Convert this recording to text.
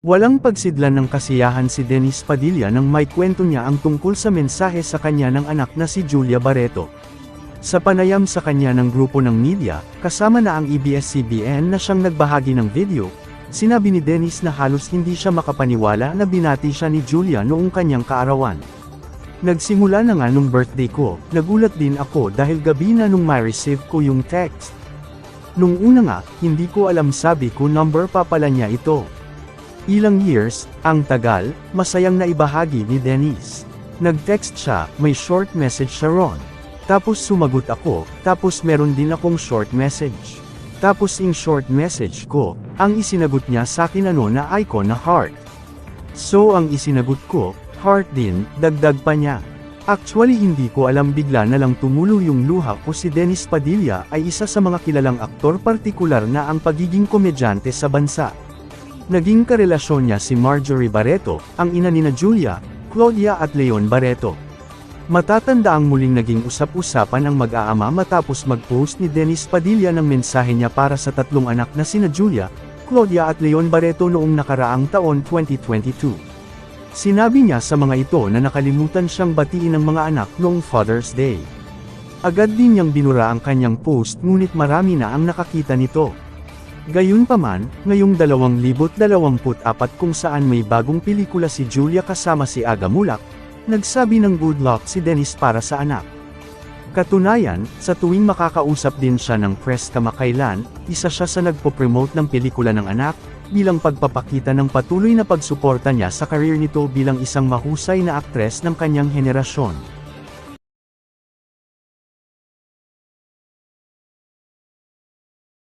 Walang pagsidlan ng kasiyahan si Dennis Padilla nang may kwento niya ang tungkol sa mensahe sa kanya ng anak na si Julia Barreto. Sa panayam sa kanya ng grupo ng media, kasama na ang EBS-CBN na siyang nagbahagi ng video, sinabi ni Dennis na halos hindi siya makapaniwala na binati siya ni Julia noong kanyang kaarawan. Nagsimula na nga nung birthday ko, nagulat din ako dahil gabi na nung ma-receive ko yung text. Nung una nga, hindi ko alam sabi ko number pa pala niya ito. Ilang years, ang tagal, masayang naibahagi ni Dennis. Nag-text siya, may short message siya ron. Tapos sumagot ako, tapos meron din akong short message. Tapos ing short message ko, ang isinagot niya sa akin ano na icon na heart. So ang isinagot ko, heart din, dagdag pa niya. Actually hindi ko alam bigla na lang tumulo yung luha ko si Dennis Padilla ay isa sa mga kilalang aktor partikular na ang pagiging komedyante sa bansa. Naging karelasyon niya si Marjorie Barreto, ang ina ni Julia, Claudia at Leon Barreto. Matatanda ang muling naging usap-usapan ang mag-aama matapos mag-post ni Dennis Padilla ng mensahe niya para sa tatlong anak na sina Julia, Claudia at Leon Barreto noong nakaraang taon 2022. Sinabi niya sa mga ito na nakalimutan siyang batiin ng mga anak noong Father's Day. Agad din niyang binura ang kanyang post ngunit marami na ang nakakita nito. Gayunpaman, ngayong 2024 kung saan may bagong pelikula si Julia kasama si Aga Mulak, nagsabi ng good luck si Dennis para sa anak. Katunayan, sa tuwing makakausap din siya ng press kamakailan, isa siya sa nagpo-promote ng pelikula ng anak, bilang pagpapakita ng patuloy na pagsuporta niya sa karir nito bilang isang mahusay na aktres ng kanyang henerasyon.